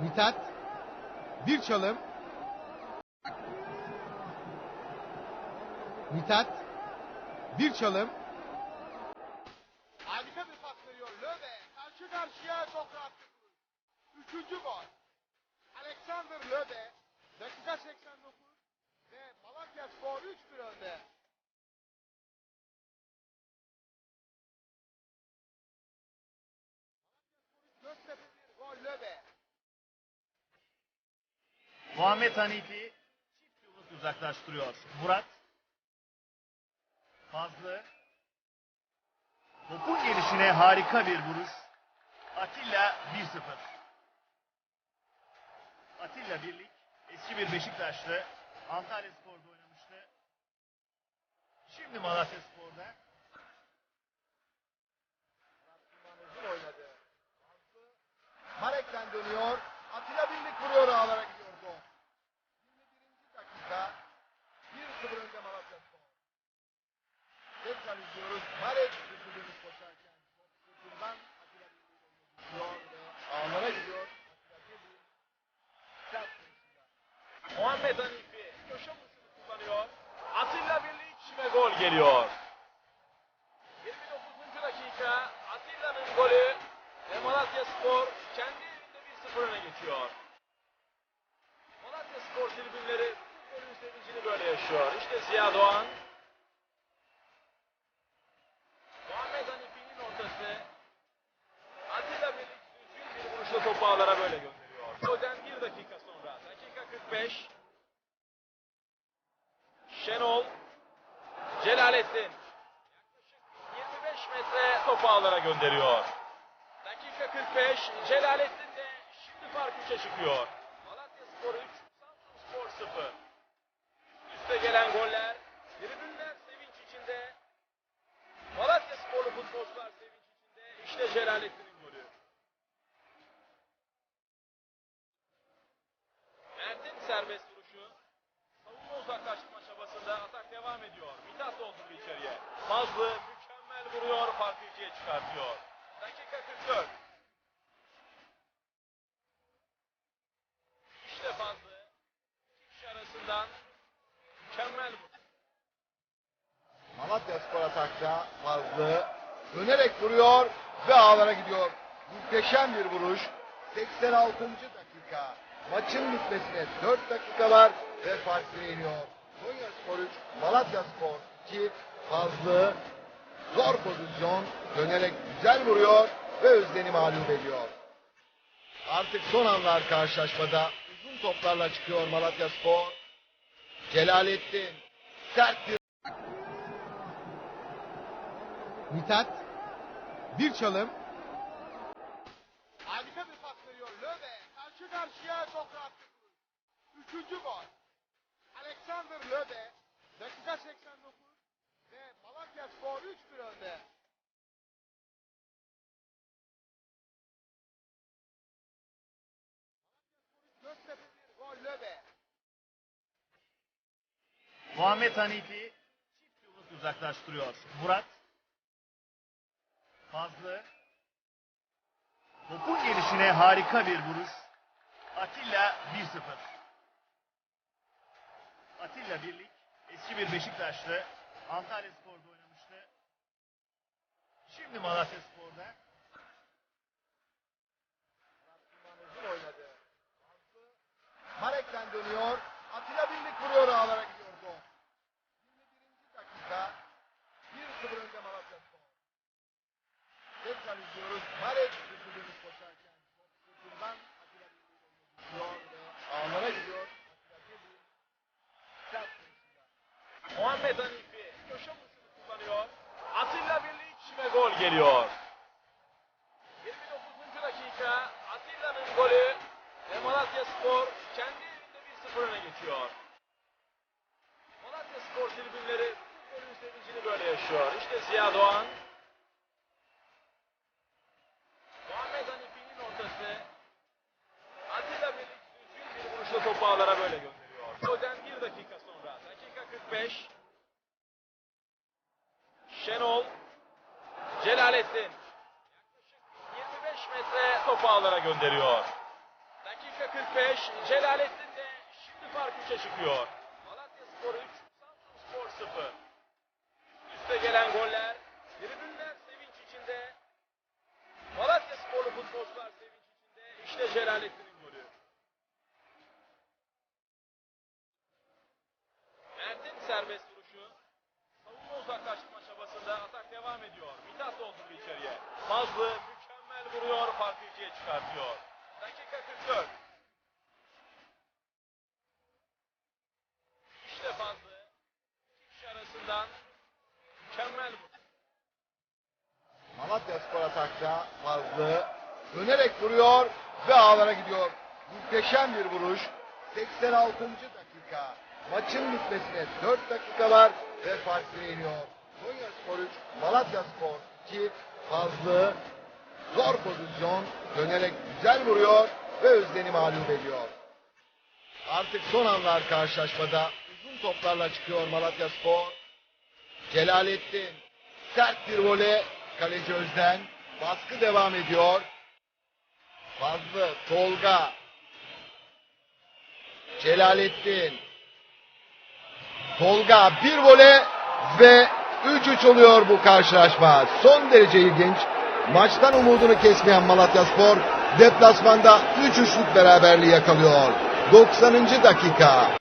Mithat. Bir çalım. Mithat. Bir çalım. Harika bir pas veriyor Löbe. Karşı karşıya çok rahat bir. Üçüncü gol. Alexander Löbe. Dakika 89. Ve Malatya Spor 3-1 önde. Göztepe bir gol Löbe. Muhammed Hanifi çift yumruk uzaklaştırıyor. Murat. Fazlı. Topun gelişine harika bir vuruş. Atilla 1-0. Atilla Birlik eski bir Beşiktaşlı. Antalya Spor'da oynamıştı. Şimdi Malatya Spor'da. Marek'ten dönüyor. Atilla Birlik vuruyor ağlara gidiyor gol. 21. dakika. 1-0 önde Malatya Spor. Tekrar izliyoruz. Marek hızlı dönüş koşarken. Top sırtından Atilla Birlik'e gidiyor ve ağlara gidiyor. Atilla Birlik sert Muhammed Hanifi köşe vuruşunu kullanıyor. Atilla Birlik ve gol geliyor. 29. dakika Atilla'nın golü ve Malatya Spor kendi evinde 1-0 öne geçiyor. Malatya Spor tribünleri bu golün sevincini böyle yaşıyor. İşte Ziya Doğan. Muhammed Hanifi'nin ortası. Atilla Birlik düzgün bir vuruşla topu ağlara böyle gönderiyor. Golden bir dakika sonra. Dakika 45. Şenol. Celalettin. Yaklaşık 25 metre topu ağlara gönderiyor. Dakika 45. Celalettin de şimdi fark 3'e çıkıyor. Malatya Spor 3, Samsun Spor 0. Üste gelen goller. İkiye çıkartıyor. Dakika 44. İşte Fazlı. İki kişi arasından mükemmel vuruş. Malatya Spor atakta fazlı dönerek vuruyor ve ağlara gidiyor. Muhteşem bir vuruş. 86. dakika. Maçın bitmesine 4 dakika var ve fark iniyor. Konya Spor 3, Malatya Spor 2. Fazlı zor pozisyon dönerek güzel vuruyor ve Özden'i mağlup ediyor. Artık son anlar karşılaşmada uzun toplarla çıkıyor Malatya Spor. Celalettin sert bir Mithat. Bir çalım. Harika bir pas veriyor Löbe. Karşı karşıya çok rahat bir. Üçüncü gol. Alexander Löbe. Dakika 89. Malatya Spor 3-1 önde. Muhammed Hanifi çift yumruk uzaklaştırıyor. Murat. Fazlı. Topun gelişine harika bir vuruş. Atilla 1-0. Atilla Birlik eski bir Beşiktaşlı. Antalya Spor'da. Şimdi Malatya Spor'da. uzun oynadı. Marek'ten dönüyor. Atilla Birlik vuruyor ağlara gidiyor gol. 21. dakika. 1-0 önde Malatya Spor. Tekrar izliyoruz. Marek hızlı dönüş koşarken. Sırtından Atilla Birlik'e gidiyor ve ağlara gidiyor. Atilla Birlik sert. Muhammed Hanifi köşe vuruşunu kullanıyor. Atilla Geliyor. 29. dakika Atilla'nın golü ve Malatya Spor kendi evinde 1-0 öne geçiyor. Malatya Spor tribünleri golün sevincini böyle yaşıyor. İşte Ziya Doğan. Muhammed Hanifi'nin ortası. Atilla Birlik düzgün bir vuruşla topu ağlara böyle gönderiyor. Golden bir dakika sonra. Dakika 45. Şenol. Celalettin. Yaklaşık 25 topu ağlara gönderiyor. Dakika 45. Celalettin de şimdi fark 3'e çıkıyor. Malatya Spor 3, Samsun Spor 0. Üste gelen goller, Doldurdu içeriye. Fazlı mükemmel vuruyor. Farkı ikiye çıkartıyor. Dakika 44. İşte Fazlı. Kişi arasından mükemmel. Malatya Spor atakta Fazlı dönerek vuruyor ve ağlara gidiyor. Muhteşem bir vuruş. 86. dakika. Maçın bitmesine 4 dakika var ve fark iniyor. Konya Spor 3, Malatya Spor 2. Fazlı zor pozisyon dönerek güzel vuruyor ve Özden'i mağlup ediyor. Artık son anlar karşılaşmada uzun toplarla çıkıyor Malatya Spor. Celalettin sert bir vole kaleci Özden baskı devam ediyor. Fazlı Tolga Celalettin Tolga bir vole ve 3-3 oluyor bu karşılaşma. Son derece ilginç. Maçtan umudunu kesmeyen Malatya Spor deplasmanda 3-3'lük beraberliği yakalıyor. 90. dakika.